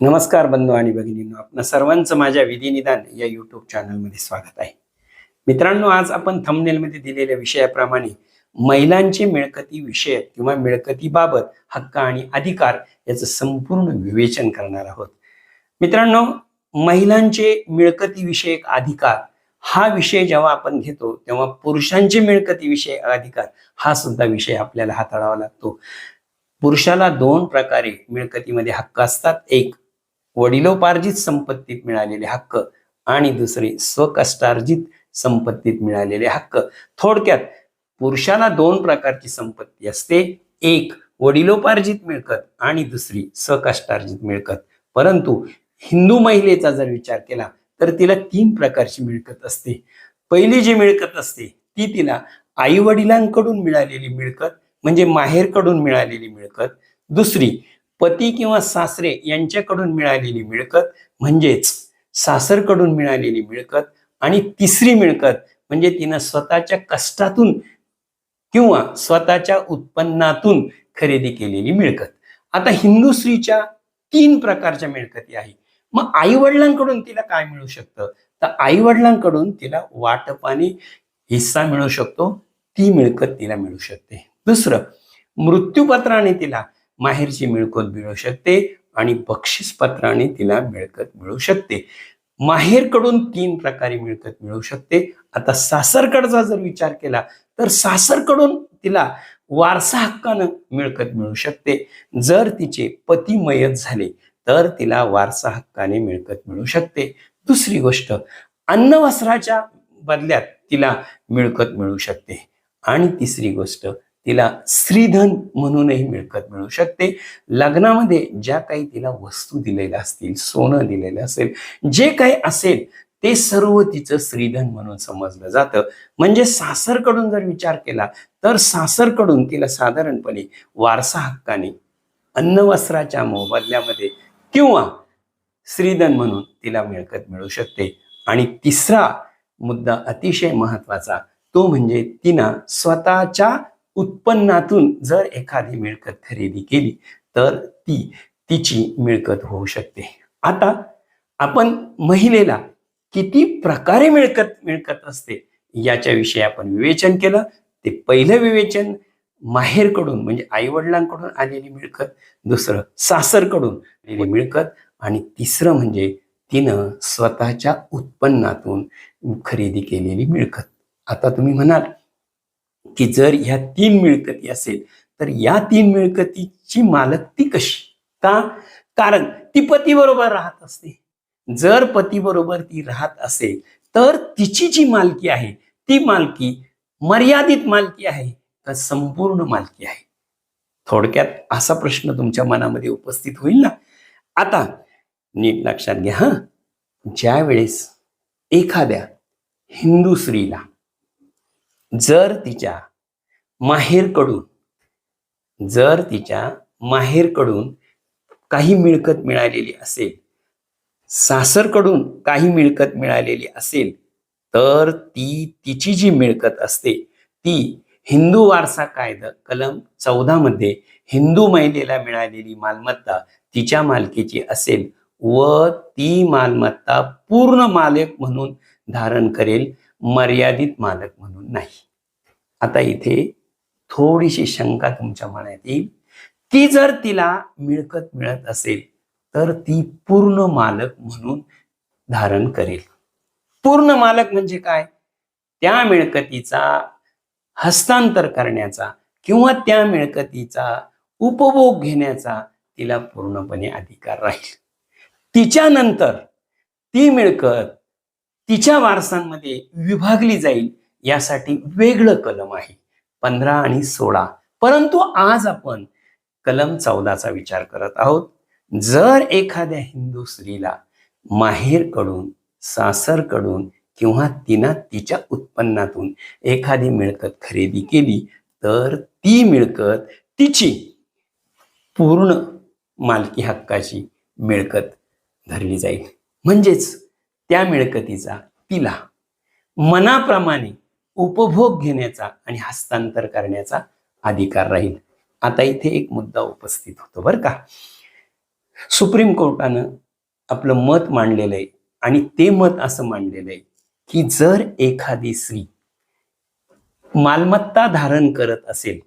नमस्कार बंधू आणि भगिनींनो आपणा सर्वांचं माझ्या विधिनिदान या युट्यूब चॅनलमध्ये स्वागत आहे. मित्रांनो आज आपण थंबनेलमध्ये दिलेल्या विषयाप्रमाणे महिलांची मिळकती विषय किंवा मिळकतीबाबत हक्क आणि अधिकार याचं संपूर्ण विवेचन करणार आहोत. मित्रांनो महिलांचे मिळकतीविषयक अधिकार. हा विषय जेव्हा आपण घेतो तेव्हा पुरुषांचे मिळकतीविषयक अधिकार हा सुद्धा विषय आपल्याला हाताळावा लागतो. पुरुषाला दोन प्रकारे मिळकतीमध्ये हक्क असतात. एक वडिलोपार्जित संपत्तीत मिळालेले हक्क आणि दुसरे स्वकष्टार्जित संपत्तीत मिळालेले हक्क. थोडक्यात पुरुषाला दोन प्रकारची संपत्ती असते. एक वडिलोपार्जित मिळकत आणि दुसरी स्वकष्टार्जित मिळकत. परंतु हिंदू महिलेचा जर विचार केला तर तिला तीन प्रकारची मिळकत असते. पहिली जी मिळकत असते ती तिला आई वडिलांकडून मिळालेली मिळकत म्हणजे माहेरकडून मिळालेली मिळकत. दुसरी पती किंवा सासरे यांच्याकडून मिळालेली मिळकत म्हणजेच सासरकडून मिळालेली मिळकत आणि तिसरी मिळकत म्हणजे तिनं स्वतःच्या कष्टातून किंवा स्वतःच्या उत्पन्नातून खरेदी केलेली मिळकत. आता हिंदू स्त्रीच्या तीन प्रकारच्या मिळकती आहे मग आई वडिलांकडून तिला काय मिळू शकतं? तर आई वडिलांकडून तिला वाटपाने हिस्सा मिळू शकतो. ती मिळकत तिला मिळू शकते. दुसरं मृत्यूपत्राने तिला माहेरची मिळकत मिळू शकते आणि बक्षीसपत्राने तिला मिळकत मिळू शकते. माहेरकडून तीन प्रकारे मिळकत मिळू शकते. आता सासरकडचा जर विचार केला तर सासरकडून तिला वारसा हक्कानं मिळकत मिळू शकते. जर तिचे पती मयत झाले तर तिला वारसा हक्काने मिळकत मिळू शकते. दुसरी गोष्ट अन्न वस्त्राच्या बदल्यात तिला मिळकत मिळू शकते. आणि तिसरी गोष्ट तिला श्रीधन म्हणूनही मिळकत मिळू शकते. लग्नामध्ये ज्या काही तिला वस्तू दिलेल्या असतील सोनं दिलेलं असेल जे काही असेल ते सर्व तिचं श्रीधन म्हणून समजलं जातं. म्हणजे सासरकडून जर विचार केला तर सासरकडून तिला साधारणपणे वारसा हक्काने अन्न वस्त्राच्या मोबदल्यामध्ये किंवा श्रीधन म्हणून तिला मिळकत मिळू शकते. आणि तिसरा मुद्दा अतिशय महत्त्वाचा तो म्हणजे तिनं स्वतःच्या उत्पन्नातून जर एखादी मिळकत खरेदी केली तर ती तिची मिळकत होऊ शकते. आता आपण महिलेला किती प्रकारे मिळकत मिळकत असते याच्याविषयी आपण विवेचन केलं. ते पहिलं विवेचन माहेरकडून म्हणजे आई वडिलांकडून आलेली मिळकत दुसरं सासरकडून आलेली मिळकत आणि तिसरं म्हणजे तिनं स्वतःच्या उत्पन्नातून खरेदी केलेली मिळकत. आता तुम्ही म्हणाल की जर ह्या तीन मिळकती असेल तर या तीन मिळकतीची मालक ती कशी? का? कारण ती पती बरोबर राहत असते. जर पती बरोबर ती राहत असेल तर तिची जी मालकी आहे ती मालकी मर्यादित मालकी आहे का संपूर्ण मालकी आहे? थोडक्यात असा प्रश्न तुमच्या मनामध्ये उपस्थित होईल ना? आता नीट लक्षात घ्या हा. ज्या वेळेस एखाद्या हिंदू स्त्रीला जर तिच्या माहेरकडून जर तिच्या माहेरकडून काही मिळकत मिळालेली असेल सासरकडून काही मिळकत मिळालेली असेल तर ती तिची जी मिळकत असते ती हिंदू वारसा कायदा कलम चौदा मध्ये हिंदू महिलेला मिळालेली मालमत्ता तिच्या मालकीची असेल व ती मालमत्ता पूर्ण मालक म्हणून धारण करेल. मर्यादित मालक म्हणून नाही. आता इथे थोडीशी शंका तुमच्या मनात येईल. ती जर तिला मिळकत मिळत असेल तर ती पूर्ण मालक म्हणून धारण करेल. पूर्ण मालक म्हणजे काय? त्या मिळकतीचा हस्तांतर करण्याचा किंवा त्या मिळकतीचा उपभोग घेण्याचा तिला पूर्णपणे अधिकार राहील. तिच्यानंतर ती मिळकत तिच्या वारसांमध्ये विभागली जाईल यासाठी वेगळं कलम आहे. पंधरा आणि सोळा. परंतु आज आपण कलम चौदाचा विचार करत आहोत. जर एखाद्या हिंदू स्त्रीला माहेरकडून सासरकडून किंवा तिनं तिच्या उत्पन्नातून एखादी मिळकत खरेदी केली तर ती मिळकत तिची पूर्ण मालकी हक्काची मिळकत धरली जाईल. म्हणजेच त्या मिळकतीचा तिला मनाप्रमाणे उपभोग घेण्याचा आणि हस्तांतर करण्याचा अधिकार राहील. आता इथे एक मुद्दा उपस्थित होतो बरं का. सुप्रीम कोर्टानं आपलं मत मांडलेलं आहे आणि ते मत असं मांडलेलं आहे की जर एखादी स्त्री मालमत्ता धारण करत असेल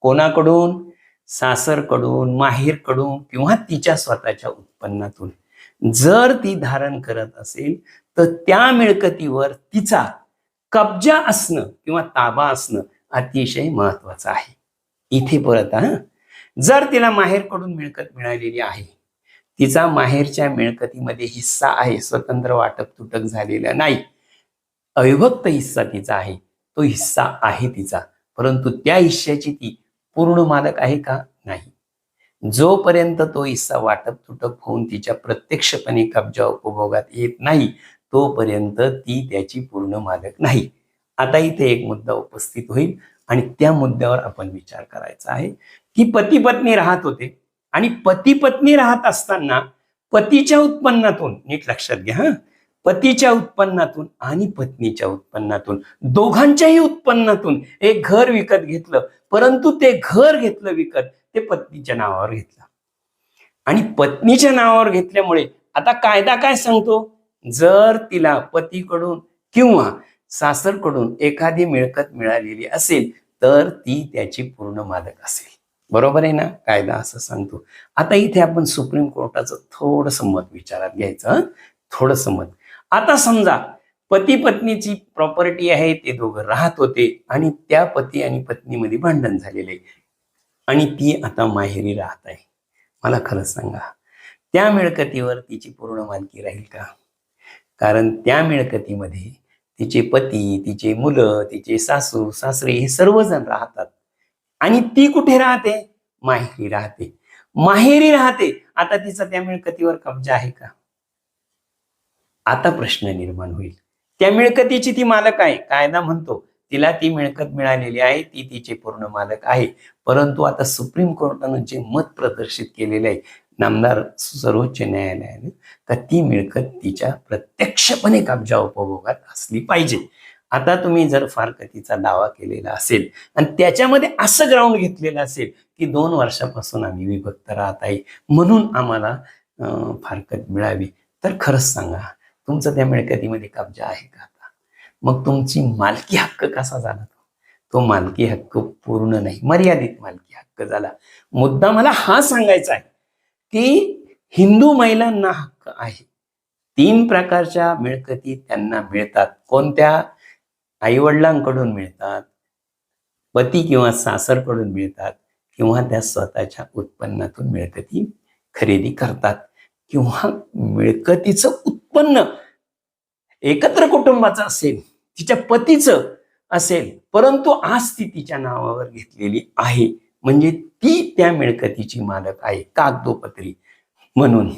कोणाकडून सासरकडून माहेरकडून किंवा तिच्या स्वतःच्या उत्पन्नातून जर ती धारण करत असेल तर त्या मिळकतीवर तिचा कब्जा असणं किंवा ताबा असणं अतिशय महत्वाचं आहे. इथे परत हा. जर तिला माहेरकडून मिळकत मिळालेली आहे तिचा माहेरच्या मिळकतीमध्ये हिस्सा आहे स्वतंत्र वाटप तुटक झालेला नाही. अविभक्त हिस्सा तिचा आहे तो हिस्सा आहे तिचा परंतु त्या हिश्श्याची ती पूर्ण मालक आहे का? नाही. जोपर्यंत तो हिस्सा वाटप तुटक होऊन तिच्या प्रत्यक्षपणे कब्जा उपभोगात येत नाही तोपर्यंत ती त्याची पूर्ण मालक नाही. आता इथे एक मुद्दा उपस्थित होईल आणि त्या मुद्द्यावर आपण विचार करायचा आहे की पती पत्नी राहत होते आणि पती पत्नी राहत असताना पतीच्या उत्पन्नातून नीट लक्षात घ्या हा. पतीच्या उत्पन्नातून आणि पत्नीच्या उत्पन्नातून दोघांच्याही उत्पन्नातून एक घर विकत घेतलं. परंतु ते घर घेतलं विकत ते पत्नीच्या नावावर घेतलं. आणि पत्नीच्या नावावर घेतल्यामुळे आता कायदा काय सांगतो? जर तिला पतीकडून किंवा सासरकडून एखादी मिळकत मिळालेली असेल तर ती त्याची पूर्ण मालक असेल. बरोबर आहे ना? कायदा असं सांगतो. आता इथे आपण सुप्रीम कोर्टाचं थोडंसं मत विचारात घ्यायचं थोडंसं मत आता समजा पती पत्नीची प्रॉपर्टी आहे ते दोघं राहत होते आणि त्या पती आणि पत्नीमध्ये भांडण झालेलं आहे. आणि ती आता माहेरी राहत आहे. मला खरंच सांगा त्या मिळकतीवर तिची पूर्ण मालकी राहील का? कारण त्या मिळकतीमध्ये तिचे पती तिचे मुलं तिचे सासू सासरे हे सर्वजण राहतात. आणि ती कुठे राहते? माहेरी राहते. माहेरी राहते. आता तिचा त्या मिळकतीवर कब्जा आहे का? आता प्रश्न निर्माण होईल. त्या मिळकतीची ती मालक आहे. कायदा म्हणतो तिला ती मिळकत मिळालेली आहे ती तिचे पूर्ण मालक आहे. परंतु आता सुप्रीम कोर्टानं जे मत प्रदर्शित केलेले आहे नामदार सर्वोच्च न्यायालयाने तर ती मिळकत तिच्या प्रत्यक्षपणे कब्जा उपभोगात असली पाहिजे. आता तुम्ही जर फारकतीचा दावा केलेला असेल आणि त्याच्यामध्ये असं ग्राउंड घेतलेलं असेल की दोन वर्षापासून आम्ही विभक्त राहत आहे म्हणून आम्हाला फारकत मिळावी तर खरंच सांगा. तुमचं त्या मिळकतीमध्ये कब्जा आहे का आता? मग तुमची मालकी हक्क कसा झाला तो तो मालकी हक्क पूर्ण नाही मर्यादित मालकी हक्क झाला. मुद्दा मला हा सांगायचा आहे की हिंदू महिलांना हक्क आहे. तीन प्रकारच्या मिळकती त्यांना मिळतात. कोणत्या? आईवडिलांकडून मिळतात पती किंवा सासरकडून मिळतात किंवा त्या स्वतःच्या उत्पन्नातून मिळकती खरेदी करतात किंवा मिळकतीचं उत्पन्न एकत्र कुटुंबाचं असेल तिच्या पतीचं असेल परंतु आज ती तिच्या नावावर घेतलेली आहे. म्हणजे ती त्या मिळकतीची मालक आहे कागदोपत्री. म्हणून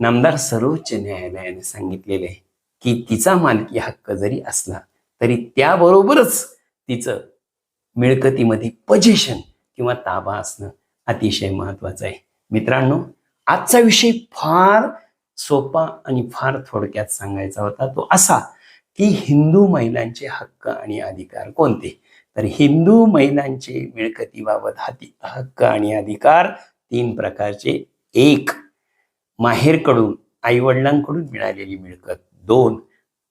नामदार सर्वोच्च न्यायालयाने सांगितलेले आहे की तिचा मालकी हक्क जरी असला तरी त्याबरोबरच तिचं मिळकतीमध्ये पजेशन किंवा ताबा असणं अतिशय महत्वाचं आहे. मित्रांनो आजचा विषय फार सोपा आणि फार थोडक्यात सांगायचा होता तो असा की हिंदू महिलांचे हक्क आणि अधिकार कोणते? तर हिंदू महिलांचे मिळकतीबाबत हाती हक्क आणि अधिकार तीन प्रकारचे. एक माहेरकडून आईवडिलांकडून मिळालेली मिळकत. दोन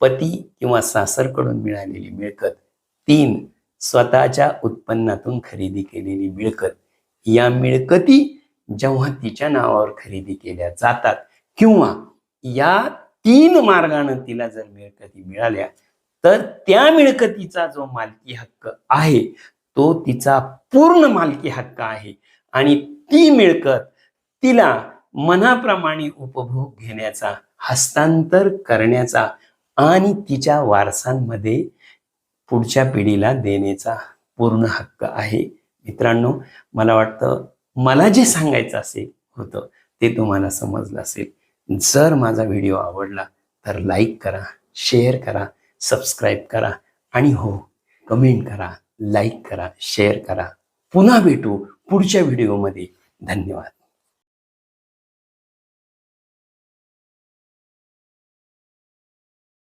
पती किंवा सासरकडून मिळालेली मिळकत. तीन स्वतःच्या उत्पन्नातून खरेदी केलेली मिळकत. या मिळकती जेव्हा तिच्या नावावर खरेदी केल्या जातात किंवा या तीन मार्गानं तिला जर मिळकती मिळाल्या तर त्या मिळकतीचा जो मालकी हक्क आहे तो तिचा पूर्ण मालकी हक्क आहे. आणि ती मिळकत तिला मनाप्रमाणे उपभोग घेण्याचा हस्तांतर करण्याचा आणि तिच्या वारसांमध्ये पुढच्या पिढीला देण्याचा पूर्ण हक्क आहे. मित्रांनो मला वाटतं मला जे सांगायचं असेल होतं. ते तुम्हाला समजलं असेल. जर माझा व्हिडिओ आवडला तर लाईक करा शेअर करा सबस्क्राईब करा आणि हो कमेंट करा लाईक करा शेअर करा. पुन्हा भेटू पुढच्या व्हिडिओमध्ये. धन्यवाद.